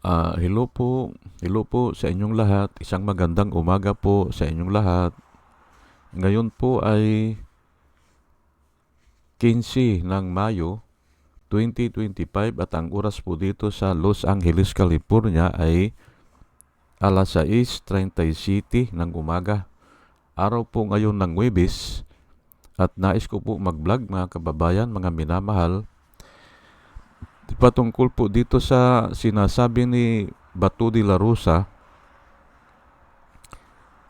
Ah, hello po. Hello po sa inyong lahat. Isang magandang umaga po sa inyong lahat. Ngayon po ay 15 ng Mayo 2025 at ang oras po dito sa Los Angeles, California ay alas 6.37 ng umaga. Araw po ngayon ng Webis at nais ko po mag-vlog mga kababayan, mga minamahal patungkol po dito sa sinasabi ni Batu de la Rosa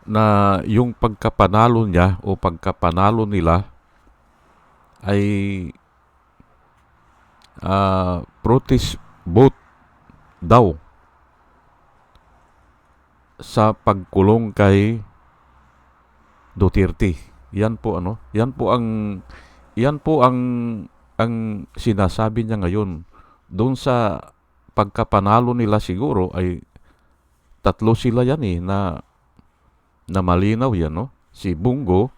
na yung pagkapanalo niya o pagkapanalo nila ay uh, protest vote daw sa pagkulong kay Duterte. Yan po ano, yan po ang yan po ang ang sinasabi niya ngayon doon sa pagkapanalo nila siguro ay tatlo sila yan eh na na malinaw yan no? Si Bungo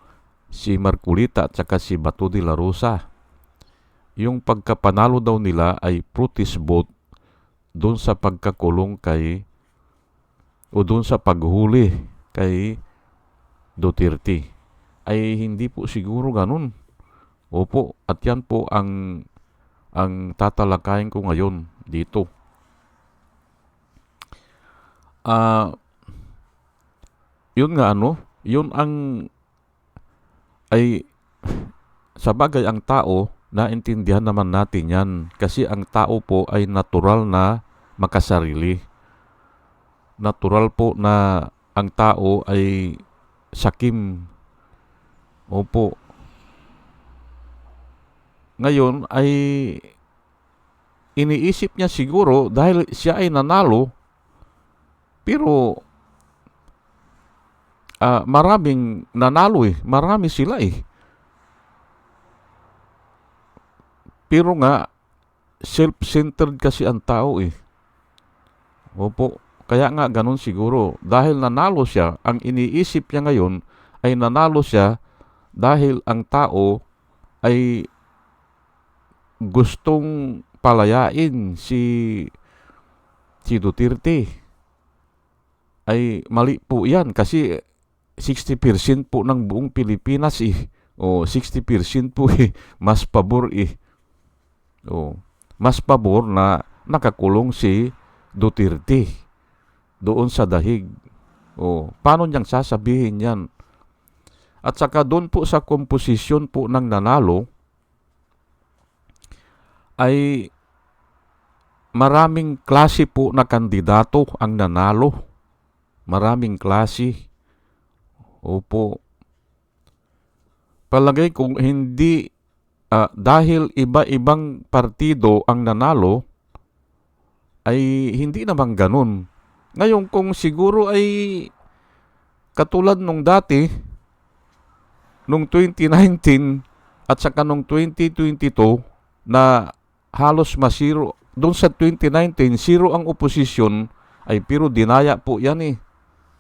si Marculita at saka si Bato de la Rosa. Yung pagkapanalo daw nila ay protest vote doon sa pagkakulong kay o doon sa paghuli kay Duterte. Ay hindi po siguro ganun. Opo at yan po ang ang tatalakayin ko ngayon dito. Ah, uh, yun nga ano, yun ang ay sa bagay ang tao, naintindihan naman natin yan kasi ang tao po ay natural na makasarili. Natural po na ang tao ay sakim. Opo, ngayon ay iniisip niya siguro dahil siya ay nanalo pero uh, maraming nanalo eh. Marami sila eh. Pero nga, self-centered kasi ang tao eh. Opo. Kaya nga ganun siguro. Dahil nanalo siya, ang iniisip niya ngayon ay nanalo siya dahil ang tao ay gustong palayain si si Duterte. Ay mali po yan kasi 60% po ng buong Pilipinas eh. O 60% po eh. Mas pabor eh. O mas pabor na nakakulong si Duterte doon sa dahig. O paano niyang sasabihin yan? At saka doon po sa komposisyon po ng nanalo ay maraming klase po na kandidato ang nanalo. Maraming klase. Opo. Palagay kung hindi uh, dahil iba-ibang partido ang nanalo, ay hindi naman ganun. Ngayon kung siguro ay katulad nung dati, nung 2019 at saka nung 2022 na halos masiro. Doon sa 2019, zero ang oposisyon, ay pero dinaya po yan eh.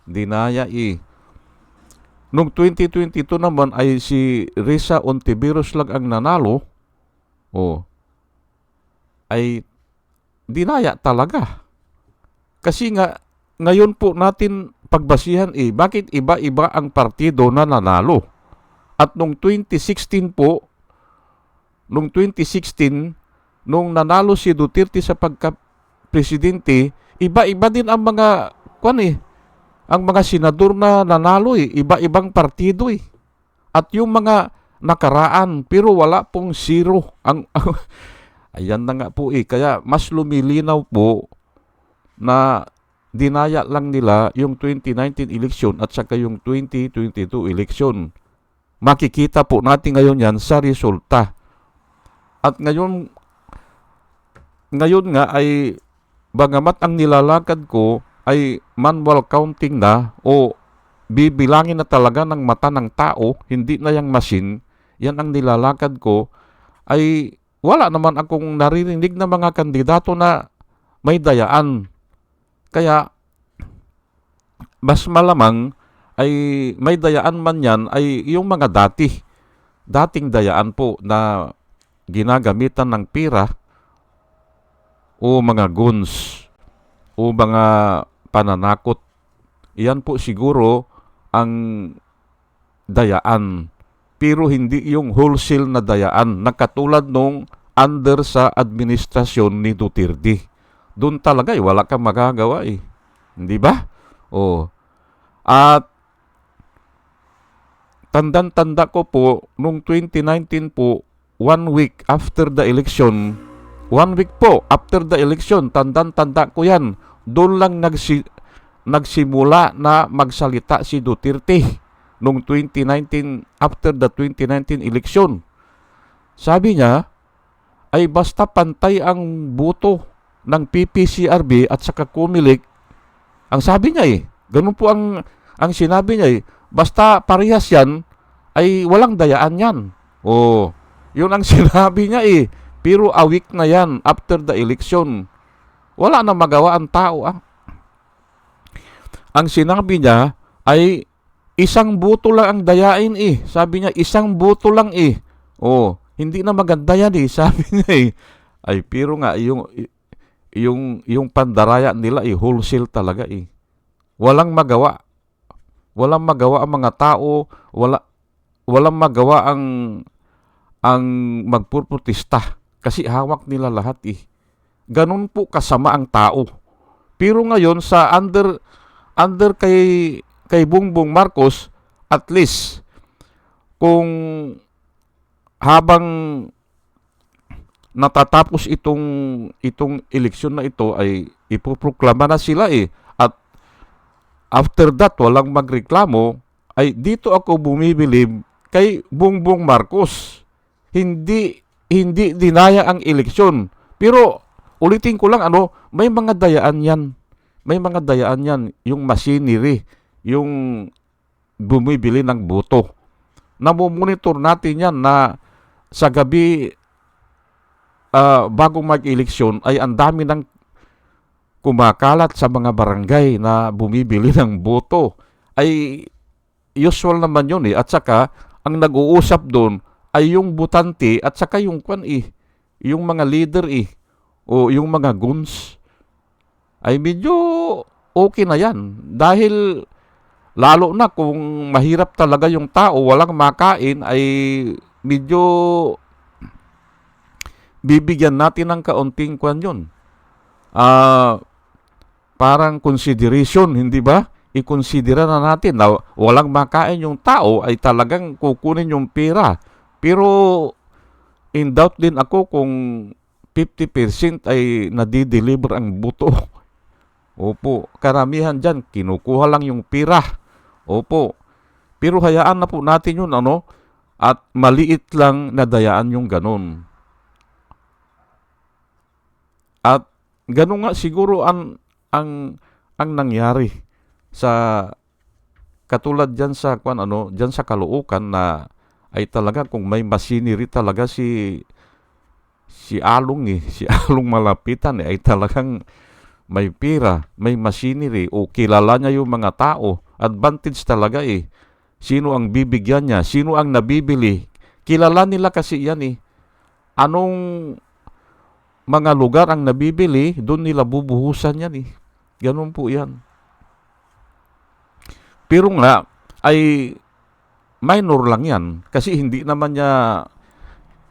Dinaya eh. Noong 2022 naman ay si Risa Ontiveros lang ang nanalo. Oh. Ay dinaya talaga. Kasi nga ngayon po natin pagbasihan eh, bakit iba-iba ang partido na nanalo? At noong 2016 po, noong 2016, nung nanalo si Duterte sa pagka-presidente, iba-iba din ang mga kwan eh, ang mga senador na nanalo eh, iba-ibang partido eh. At yung mga nakaraan, pero wala pong zero. Ang, ayan na nga po eh. Kaya mas lumilinaw po na dinaya lang nila yung 2019 election at saka yung 2022 election. Makikita po natin ngayon yan sa resulta. At ngayon, ngayon nga ay bagamat ang nilalakad ko ay manual counting na o bibilangin na talaga ng mata ng tao, hindi na yung machine, yan ang nilalakad ko, ay wala naman akong naririnig na mga kandidato na may dayaan. Kaya, mas malamang ay may dayaan man yan ay yung mga dati, dating dayaan po na ginagamitan ng pira o mga guns. o mga pananakot. Iyan po siguro ang dayaan. Pero hindi yung wholesale na dayaan na katulad nung under sa administrasyon ni Duterte. Doon talaga eh, wala kang magagawa eh. Hindi ba? Oh. At tandan-tanda ko po, nung 2019 po, one week after the election, one week po after the election, tandan-tanda ko yan, doon lang nagsi, nagsimula na magsalita si Duterte nung 2019, after the 2019 election. Sabi niya, ay basta pantay ang buto ng PPCRB at saka Kumilik. Ang sabi niya eh, ganun po ang, ang sinabi niya eh, basta parehas yan, ay walang dayaan yan. Oh, yun ang sinabi niya eh. Pero a week na yan after the election. Wala na magawa ang tao. Ah. Ang sinabi niya ay isang buto lang ang dayain eh. Sabi niya, isang buto lang eh. Oh, hindi na maganda yan eh. Sabi niya eh. Ay, pero nga, yung, yung, yung pandaraya nila eh, wholesale talaga eh. Walang magawa. Walang magawa ang mga tao. Wala, walang magawa ang ang magpurprotesta kasi hawak nila lahat eh. Ganun po kasama ang tao. Pero ngayon sa under under kay kay Bongbong Marcos at least kung habang natatapos itong itong eleksyon na ito ay ipoproklama na sila eh at after that walang magreklamo ay dito ako bumibili kay Bongbong Marcos hindi hindi dinaya ang eleksyon. Pero ulitin ko lang ano may mga dayaan yan. May mga dayaan yan. Yung machinery yung bumibili ng boto namomonitor natin yan na sa gabi uh, bago mag-eleksyon ay ang dami ng kumakalat sa mga barangay na bumibili ng boto ay usual naman yun eh. At saka ang nag-uusap doon ay yung butante at saka yung kwan eh yung mga leader eh o yung mga guns ay medyo okay na yan dahil lalo na kung mahirap talaga yung tao walang makain ay medyo bibigyan natin ng kaunting kwan yun. Ah, parang consideration, hindi ba? I-considera na natin na walang makain yung tao ay talagang kukunin yung pera. Pero in doubt din ako kung 50% ay nadideliver ang buto. Opo, karamihan dyan, kinukuha lang yung pera. Opo, pero hayaan na po natin yun, ano? At maliit lang na dayaan yung ganun. At ganun nga siguro ang ang ang nangyari sa katulad diyan sa kwan ano, diyan sa Caloocan na ay talaga kung may machinery talaga si si Along eh, si Along malapitan eh, ay talagang may pira, may machinery o kilala niya yung mga tao. Advantage talaga eh. Sino ang bibigyan niya? Sino ang nabibili? Kilala nila kasi yan eh. Anong mga lugar ang nabibili, doon nila bubuhusan yan eh. Ganun po yan. Pero nga, ay minor lang yan. Kasi hindi naman niya,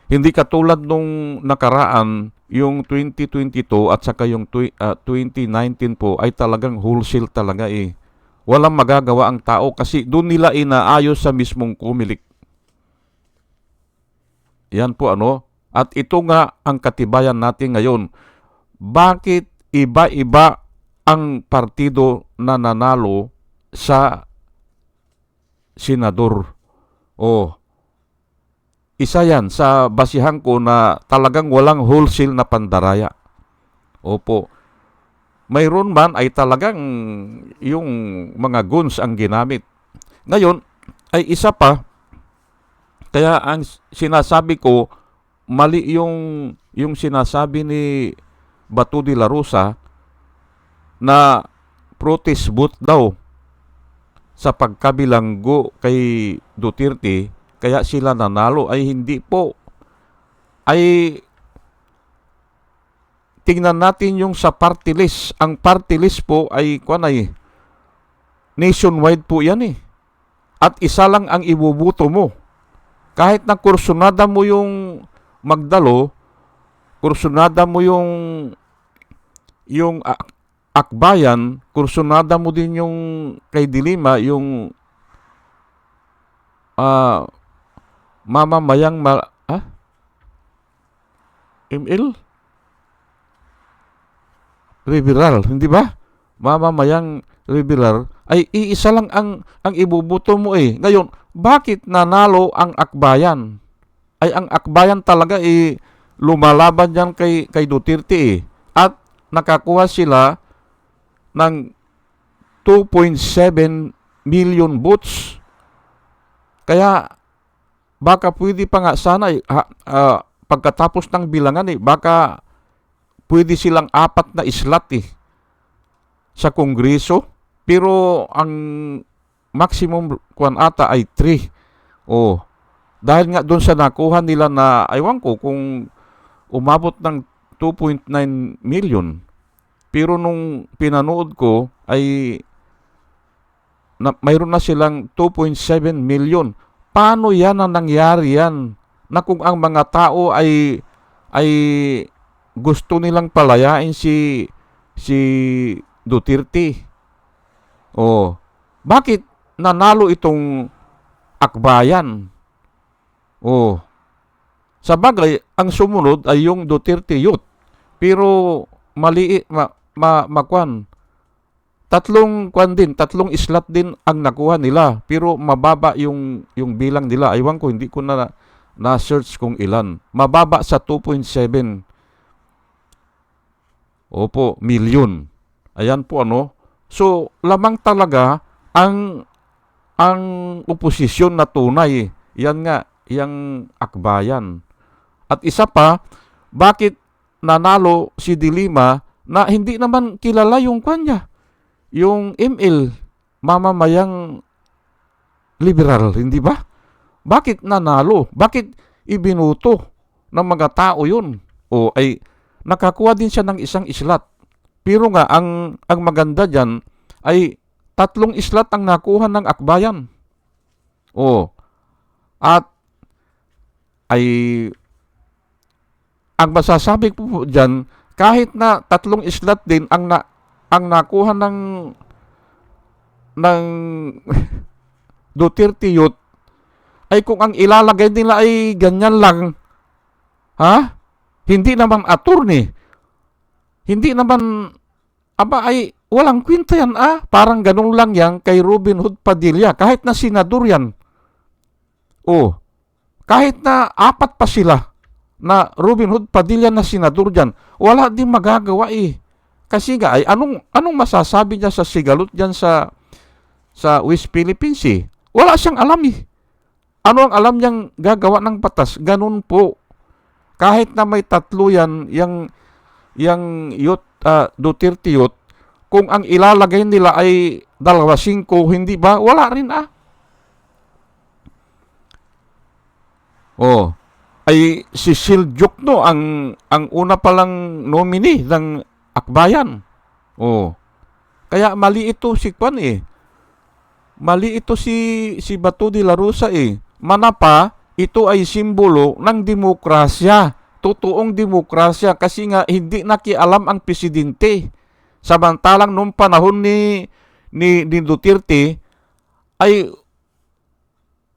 hindi katulad nung nakaraan, yung 2022 at saka yung twi- ah, 2019 po ay talagang wholesale talaga eh. Walang magagawa ang tao kasi doon nila inaayos sa mismong kumilik. Yan po ano. At ito nga ang katibayan natin ngayon. Bakit iba-iba ang partido na nanalo sa senador? O isa yan sa basihan ko na talagang walang wholesale na pandaraya. Opo. Mayroon man ay talagang yung mga guns ang ginamit. Ngayon, ay isa pa, kaya ang sinasabi ko, mali yung, yung sinasabi ni Bato de la Rosa na protest vote daw sa pagkabilanggo kay Duterte kaya sila nanalo ay hindi po ay tingnan natin yung sa party list. Ang party list po ay, kwan ay, nationwide po yan eh. At isa lang ang ibubuto mo. Kahit na kursunada mo yung magdalo, kursunada mo yung yung ak- akbayan, kursunada mo din yung kay Dilima, yung ah mamamayang ma, ah? ML? Liberal, hindi ba? Mamamayang liberal ay iisa lang ang ang ibubuto mo eh. Ngayon, bakit nanalo ang akbayan? Ay ang akbayan talaga eh lumalaban yan kay kay Duterte eh. At nakakuha sila ng 2.7 million votes. Kaya baka pwede pa nga sana ha- ah, pagkatapos ng bilangan eh, baka pwede silang apat na islat eh sa kongreso. Pero ang maximum kwan ata ay 3. Oh. Dahil nga doon sa nakuha nila na aywan ko kung umabot ng 2.9 million. Pero nung pinanood ko ay na, mayroon na silang 2.7 million. Paano yan ang nangyari yan? Na kung ang mga tao ay ay gusto nilang palayain si si Duterte. Oh, bakit nanalo itong akbayan? Oh, sa bagay, ang sumunod ay yung Duterte Youth. Pero mali ma, ma, makwan. Tatlong kwan din, tatlong islat din ang nakuha nila. Pero mababa yung yung bilang nila. Aywan ko, hindi ko na na search kung ilan. Mababa sa 2.7 Opo, million. Ayan po ano. So, lamang talaga ang ang oposisyon na tunay. Yan nga, yang akbayan. At isa pa, bakit nanalo si Dilima na hindi naman kilala yung kanya? Yung ML, mamamayang liberal, hindi ba? Bakit nanalo? Bakit ibinuto ng mga tao yun? O ay nakakuha din siya ng isang islat. Pero nga, ang, ang maganda dyan ay tatlong islat ang nakuha ng akbayan. O, at ay ang masasabi ko po dyan, kahit na tatlong islat din ang na, ang nakuha ng ng Duterte Youth ay kung ang ilalagay nila ay ganyan lang, ha? Hindi naman attorney. Hindi naman, aba ay walang kwenta yan ah. Parang ganun lang yan kay Robin Hood Padilla. Kahit na senador yan. Oh, kahit na apat pa sila na Robin Hood Padilla na senador dyan, wala din magagawa eh. Kasi nga ay anong anong masasabi niya sa sigalot diyan sa sa West Philippines eh? Wala siyang alam eh. Ano ang alam niyang gagawa ng batas? Ganun po. Kahit na may tatlo yan, yang yang youth, ah, Duterte youth, kung ang ilalagay nila ay dalawa singko, hindi ba? Wala rin ah. Oh, ay si Sil Jokno ang ang una palang nominee ng Akbayan. Oh. Kaya mali ito si Kwan eh. Mali ito si si Bato de la Rosa eh. Manapa, ito ay simbolo ng demokrasya. Totoong demokrasya kasi nga hindi nakialam ang presidente. Samantalang nung panahon ni ni, ni Duterte ay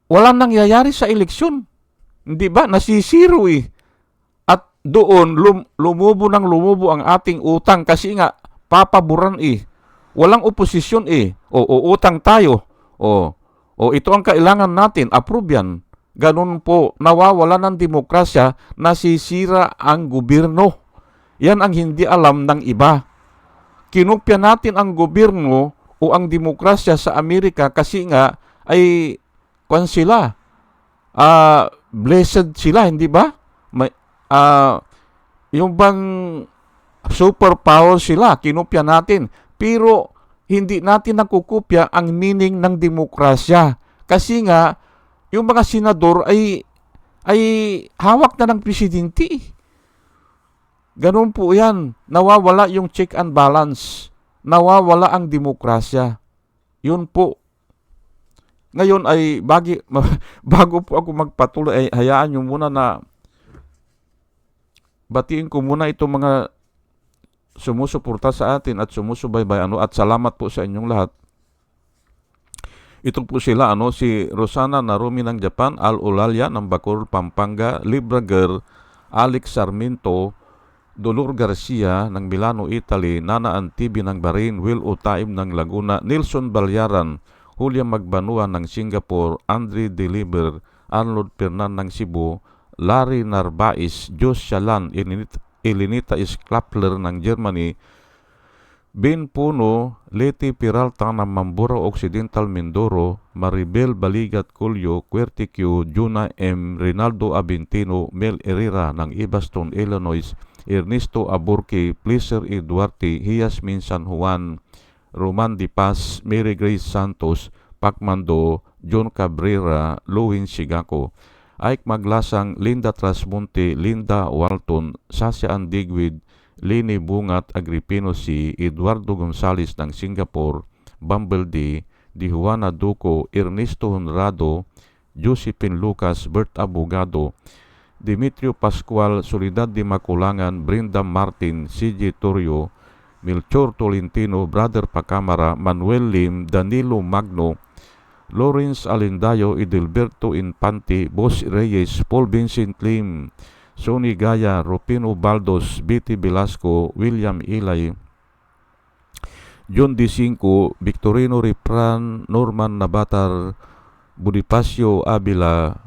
walang nangyayari sa eleksyon. Hindi ba? Nasisiro eh. At doon lum, lumubo ng lumubo ang ating utang kasi nga papaboran eh. Walang oposisyon eh. O, o utang tayo. O, o ito ang kailangan natin. Approve yan. Ganun po, nawawala ng demokrasya, nasisira ang gobyerno. Yan ang hindi alam ng iba. Kinupya natin ang gobyerno o ang demokrasya sa Amerika kasi nga ay kwan sila. Ah, blessed sila, hindi ba? May ah yung bang superpower sila, kinupya natin. Pero hindi natin nakukupya ang meaning ng demokrasya. Kasi nga, yung mga senador ay ay hawak na ng presidente. Ganun po yan. Nawawala yung check and balance. Nawawala ang demokrasya. Yun po. Ngayon ay bagi, bago po ako magpatuloy, ay hayaan nyo muna na batiin ko muna itong mga sumusuporta sa atin at sumusubaybay ano at salamat po sa inyong lahat. Ito po sila ano si Rosana Narumi ng Japan, Al Olalia ng Bacor, Pampanga, Librager, Alex Sarmiento, Dolor Garcia ng Milano, Italy, Nana Antibi ng Bahrain, Will Utaim ng Laguna, Nilson Balyaran, Julia Magbanua ng Singapore, Andre Deliver, Arnold Pernan ng Cebu, Larry Narbais, Jos Shalan, Elinita Sklapler ng Germany, Ben Puno, Leti Peralta ng Mambura Occidental Mindoro, Maribel Baligat Culyo, Querticio, Juna M. Rinaldo Abintino, Mel Herrera ng Ibaston, Illinois, Ernesto Aburque, Pleaser E. Duarte, Hiasmin San Juan, Roman Di Paz, Mary Grace Santos, Pacmando, John Cabrera, Luwin Sigako, Ike Maglasang, Linda Trasmonte, Linda Walton, Sasha Andigwid, Lini Bungat Agripino si Eduardo Gonzales ng Singapore, Bumble D, Di Juana Duco, Ernesto Honrado, Josephine Lucas, Bert Abogado, Dimitrio Pascual, Solidad de Maculangan, Brenda Martin, CJ Torrio, Melchor Tolentino, Brother Pacamara, Manuel Lim, Danilo Magno, Lawrence Alindayo, Edelberto Infante, Boss Reyes, Paul Vincent Lim, Sonny Gaya, Rupino Baldos, Betty Velasco, William Ilay, John D. Cinco, Victorino Ripran, Norman Nabatar, Bonifacio Abila,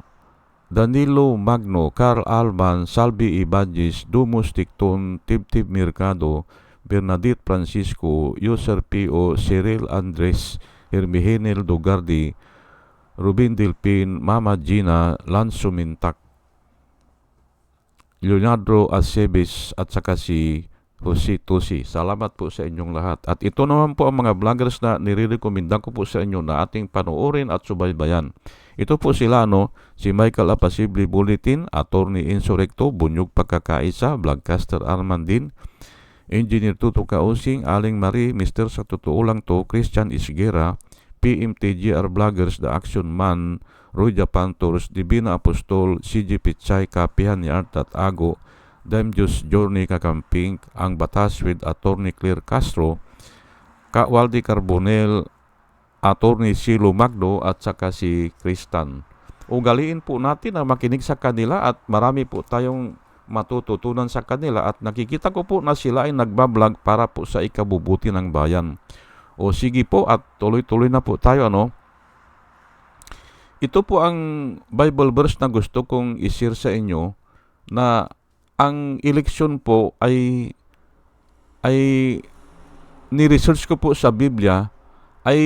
Danilo Magno, Carl Alban, Salvi Ibanez, Dumus Ticton, Tibtib Mercado, Bernadette Francisco, User P.O., Cyril Andres, Hermihenel Dogardi, Rubin Dilpin, Mama Gina, Lanzo Mintak, Leonardo Acebes at saka si Jose Tusi. Salamat po sa inyong lahat. At ito naman po ang mga vloggers na nire-recommenda ko po sa inyo na ating panoorin at subaybayan. Ito po sila no, si Michael Apasible Bulletin, Attorney Insurrecto, Bunyog Pagkakaisa, Vlogcaster Armandin, Engineer Tuto Kausing, Aling Marie, Mr. Sa Totoo Lang To, Christian Isgera, PMTGR Vloggers, The Action Man, Roy Japan Tours, Divina Apostol, CG Pichay, Kapihan ni Art at Ago, Diyos Journey Kakamping, Ang Batas with Attorney Claire Castro, Kawaldi Carbonel, Attorney Silo Magdo at saka si Kristan. Ugaliin po natin na makinig sa kanila at marami po tayong matututunan sa kanila at nakikita ko po na sila ay nagbablog para po sa ikabubuti ng bayan. O sige po at tuloy-tuloy na po tayo ano. Ito po ang Bible verse na gusto kong isir sa inyo na ang eleksyon po ay ay ni-research ko po sa Biblia ay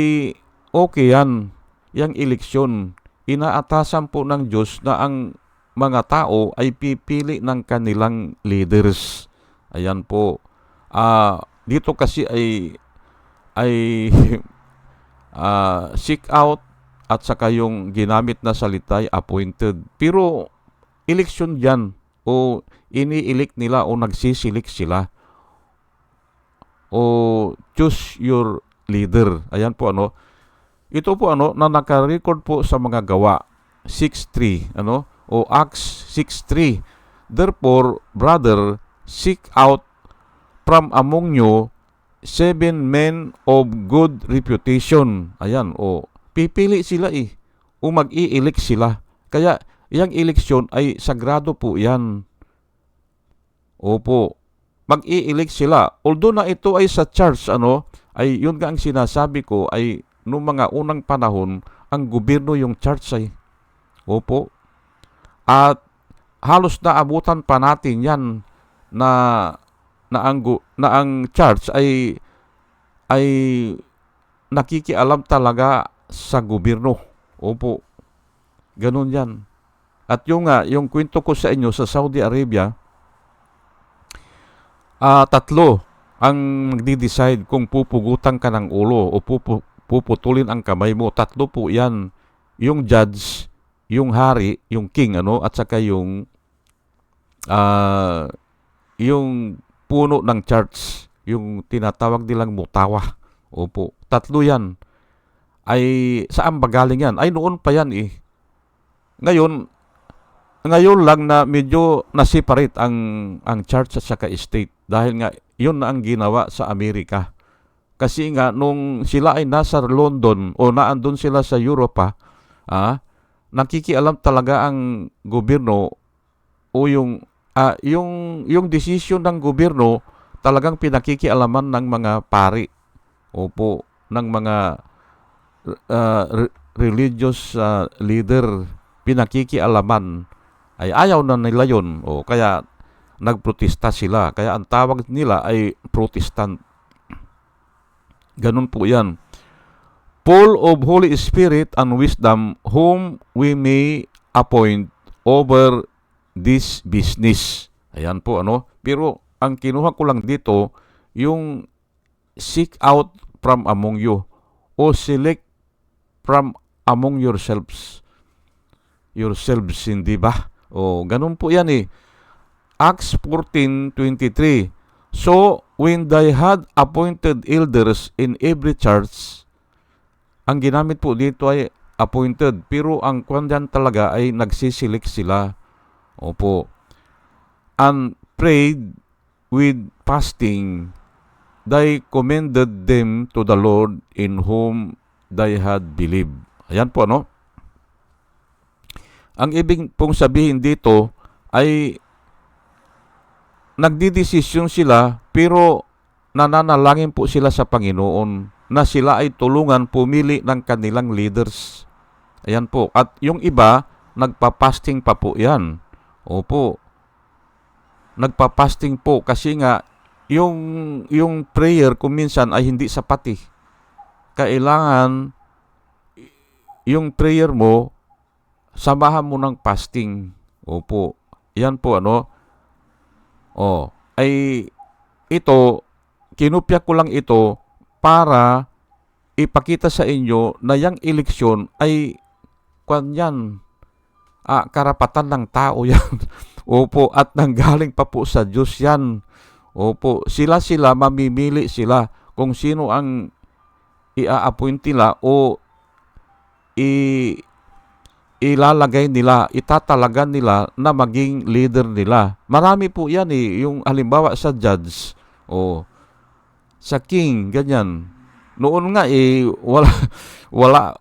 okay yan, yung eleksyon. Inaatasan po ng Diyos na ang mga tao ay pipili ng kanilang leaders. Ayan po. Uh, dito kasi ay ay uh, seek out at saka yung ginamit na salita ay appointed. Pero election yan o ini-elect nila o nagsisilik sila o choose your leader. Ayan po ano. Ito po ano na naka-record po sa mga gawa 6.3 ano o Acts 6.3. Therefore, brother, seek out from among you seven men of good reputation. Ayan, o pipili sila eh. O mag-i-elect sila. Kaya, yung eleksyon ay sagrado po yan. Opo. Mag-i-elect sila. Although na ito ay sa church, ano, ay yun nga ang sinasabi ko ay noong mga unang panahon, ang gobyerno yung church ay. Opo. At halos naabutan pa natin yan na na ang na ang church ay ay nakikialam talaga sa gobyerno. Opo. Ganun 'yan. At yung nga, yung kwento ko sa inyo sa Saudi Arabia, uh, tatlo ang magdi-decide kung pupugutan ka ng ulo o pupu, puputulin ang kamay mo. Tatlo po 'yan. Yung judge, yung hari, yung king ano at saka yung uh, yung puno ng church, yung tinatawag nilang mutawa. Opo, tatlo yan. Ay, saan ba galing yan? Ay, noon pa yan eh. Ngayon, ngayon lang na medyo na-separate ang, ang church at saka state. Dahil nga, yun na ang ginawa sa Amerika. Kasi nga, nung sila ay nasa London o naandun sila sa Europa, ah, nakikialam talaga ang gobyerno o yung ah, yung yung decision ng gobyerno talagang pinakikialaman ng mga pari. Opo, ng mga re- religious ah, leader pinakikialaman. Ay ayaw na nila yon o kaya nagprotesta sila. Kaya ang tawag nila ay protestant. Ganun po yan full of Holy Spirit and wisdom whom we may appoint over this business. Ayan po ano. Pero ang kinuha ko lang dito yung seek out from among you o select from among yourselves. Yourselves, hindi ba? O ganun po yan eh. Acts 14.23 So, when they had appointed elders in every church, ang ginamit po dito ay appointed. Pero ang kwandan talaga ay nagsisilik sila. Opo. And prayed with fasting. They commended them to the Lord in whom they had believed. Ayan po, no? Ang ibig pong sabihin dito ay nagdidesisyon sila pero nananalangin po sila sa Panginoon na sila ay tulungan pumili ng kanilang leaders. Ayan po. At yung iba, nagpa-fasting pa po yan. Opo. Nagpa-fasting po kasi nga yung yung prayer kung minsan ay hindi sapat eh. Kailangan yung prayer mo samahan mo ng fasting. Opo. Yan po ano. Oh, ay ito kinupya ko lang ito para ipakita sa inyo na yung eleksyon ay kwan yan, ah, karapatan ng tao yan. Opo, at nanggaling pa po sa Diyos yan. Opo, sila-sila, mamimili sila kung sino ang i-appoint nila o i ilalagay nila, itatalagan nila na maging leader nila. Marami po yan eh, yung halimbawa sa judge o sa king, ganyan. Noon nga eh, wala, wala,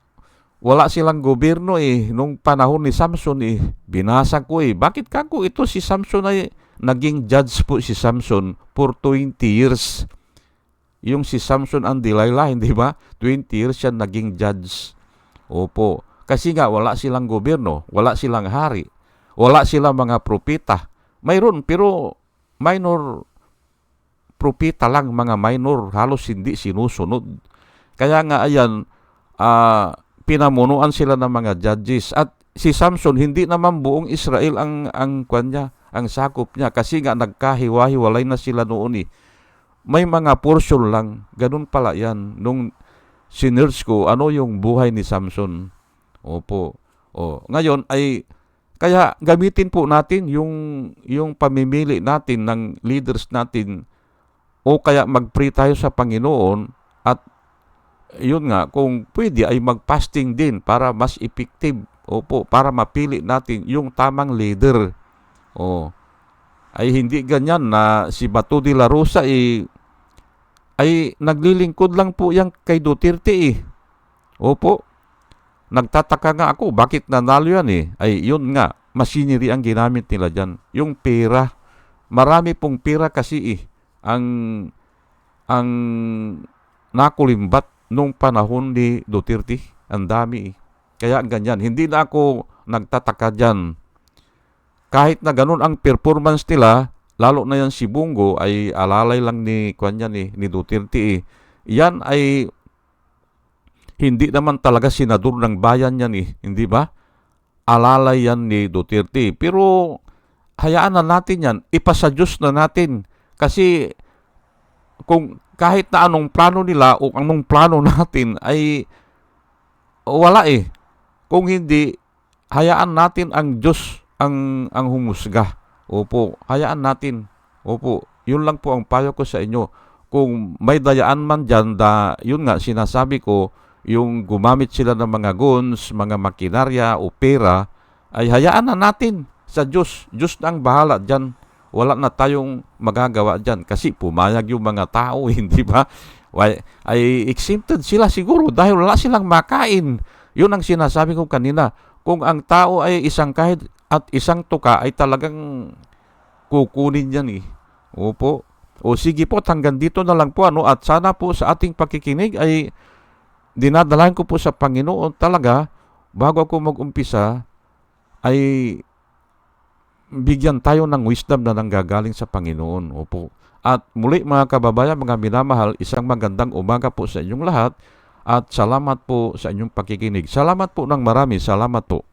wala silang gobyerno eh. Nung panahon ni Samson eh, binasa ko eh. Bakit kako ito si Samson ay naging judge po si Samson for 20 years. Yung si Samson ang Delilah, hindi ba? 20 years siya naging judge. Opo. Kasi nga wala silang gobyerno, wala silang hari, wala silang mga propeta. Mayroon pero minor propeta lang, mga minor, halos hindi sinusunod. Kaya nga ayan, uh, pinamunuan sila ng mga judges. At si Samson, hindi naman buong Israel ang, ang kwan ang sakop niya. Kasi nga nagkahiwa-hiwalay na sila noon eh. May mga portion lang. Ganun pala yan. Nung sinerge ko, ano yung buhay ni Samson. Opo. O, ngayon ay kaya gamitin po natin yung yung pamimili natin ng leaders natin o kaya mag-pray tayo sa Panginoon at yun nga kung pwede ay mag-fasting din para mas effective. Opo, para mapili natin yung tamang leader. O ay hindi ganyan na si Bato de la Rosa eh, ay naglilingkod lang po yan kay Duterte eh. Opo, Nagtataka nga ako, bakit nanalo yan eh? Ay, yun nga, machinery ang ginamit nila dyan. Yung pera, marami pong pera kasi eh, ang, ang nakulimbat nung panahon ni Duterte. Ang dami eh. Kaya ganyan, hindi na ako nagtataka dyan. Kahit na ganun ang performance nila, lalo na yan si Bungo, ay alalay lang ni, kwan yan eh, ni Duterte eh. Yan ay hindi naman talaga senador ng bayan yan eh, hindi ba? Alalay yan ni Duterte. Pero hayaan na natin yan, ipasa na natin. Kasi kung kahit na anong plano nila o anong plano natin ay wala eh. Kung hindi, hayaan natin ang Diyos ang, ang humusga. Opo, hayaan natin. Opo, yun lang po ang payo ko sa inyo. Kung may dayaan man dyan, da, yun nga, sinasabi ko, yung gumamit sila ng mga guns, mga makinarya o pera, ay hayaan na natin sa Diyos. Diyos na ang bahala dyan. Wala na tayong magagawa dyan kasi pumayag yung mga tao, hindi ba? Why, ay exempted sila siguro dahil wala silang makain. Yun ang sinasabi ko kanina. Kung ang tao ay isang kahit at isang tuka ay talagang kukunin yan eh. Opo. O sige po, hanggang dito na lang po ano at sana po sa ating pakikinig ay dinadalahan ko po sa Panginoon talaga bago ako mag-umpisa ay bigyan tayo ng wisdom na nanggagaling sa Panginoon. Opo. At muli mga kababayan, mga minamahal, isang magandang umaga po sa inyong lahat at salamat po sa inyong pakikinig. Salamat po ng marami. Salamat po.